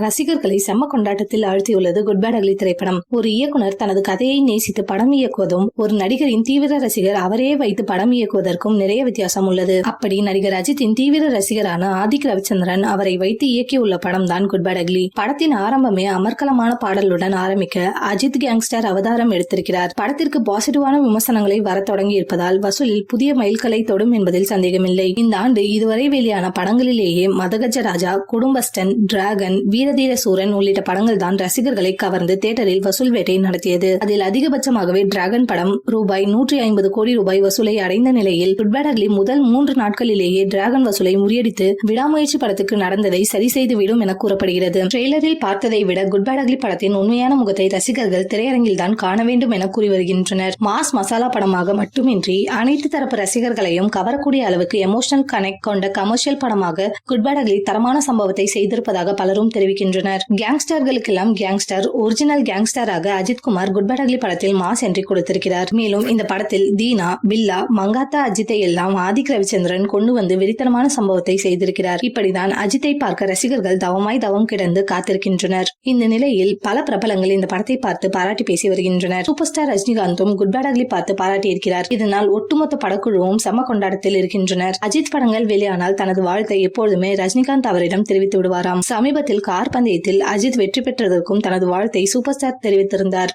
ரசிகர்களை செம்ம கொண்டாட்டத்தில் ஆழ்த்தியுள்ளது குட் பேட் அக்லி திரைப்படம். ஒரு இயக்குனர் தனது கதையை நேசித்து படம் இயக்குவதும் ஒரு நடிகரின் தீவிர ரசிகர் அவரே வைத்து படம் இயக்குவதற்கும் நிறைய வித்தியாசம் உள்ளது. அப்படி நடிகர் அஜித்தின் தீவிர ரசிகரான ஆதிக் ரவிச்சந்திரன் அவரை வைத்து இயக்கியுள்ள படம் தான் குட் பேட் அக்லி. படத்தின் ஆரம்பமே அமர்க்கலமான பாடலுடன் ஆரம்பிக்க அஜித் கேங்ஸ்டர் அவதாரம் எடுத்திருக்கிறார். படத்திற்கு பாசிட்டிவான விமர்சனங்களை வர தொடங்கி இருப்பதால் வசூலில் புதிய மைல்கலை தொடும் என்பதில் சந்தேகமில்லை. இந்த ஆண்டு இதுவரை வெளியான படங்களிலேயே மதகஜ ராஜா குடும்பஸ்டன் டிராகன் வீரதீர சூரன் உள்ளிட்ட படங்கள் தான் ரசிகர்களை கவர்ந்து தியேட்டரில் வசூல் வேட்டை நடத்தியது. அதில் அதிகபட்சமாகவே டிராகன் படம் ரூபாய் நூற்றி ஐம்பது கோடி ரூபாய் வசூலை அடைந்த நிலையில் குட்பேட் அக்லி முதல் மூன்று நாட்களிலேயே டிராகன் வசூலை முறியடித்து விடாமுயற்சி படத்துக்கு நடந்ததை சரி செய்துவிடும் என கூறப்படுகிறது. ட்ரெய்லரில் பார்த்ததை விட குட்பேடகலி அக்லி படத்தின் உண்மையான முகத்தை ரசிகர்கள் திரையரங்கில் தான் காண வேண்டும் என கூறி வருகின்றனர். மாஸ் மசாலா படமாக மட்டுமின்றி அனைத்து தரப்பு ரசிகர்களையும் கவரக்கூடிய அளவுக்கு எமோஷனல் கனெக்ட் கொண்ட கமர்ஷியல் படமாக குட்பேட் அக்லி தரமான சம்பவத்தை செய்திருப்பதாக பலரும் தெரிவிக்கின்றனர். கேங்ஸ்டர்களுக்கெல்லாம் gangster original கேங்ஸ்டராக Ajithkumar Kumar good bad ugly படத்தில் மாஸ் என்ட்ரி கொடுத்திருக்கிறார். மேலும் இந்த படத்தில் தீனா பில்லா மங்காத்தா அஜித்தை எல்லாம் ஆதிக் ரவிச்சந்திரன் கொண்டு வந்து வெறித்தனமான சம்பவத்தை செய்திருக்கிறார். இப்படிதான் அஜித்தை பார்க்க ரசிகர்கள் தவமாய் தவம் கிடந்து காத்திருக்கின்றனர். இந்த நிலையில் பல பிரபலங்கள் இந்த படத்தை பார்த்து பாராட்டி பேசி வருகின்றனர். சூப்பர் ஸ்டார் ரஜினிகாந்தும் குட் பேட் அக்லி பார்த்து பாராட்டி இருக்கிறார் இதனால் ஒட்டுமொத்த படக்குழுவும் சம கொண்டாடத்தில் இருக்கின்றனர். அஜித் படங்கள் வெளியானால் தனது வாழ்த்தை எப்பொழுதுமே ரஜினிகாந்த் அவரிடம் தெரிவித்து விடுவாராம். சமீபத்தில் கார் பந்தயத்தில் அஜித் வெற்றி பெற்றதற்கும் தனது வாழ்த்தை சூப்பர் ஸ்டார் தெரிவித்திருந்தார்.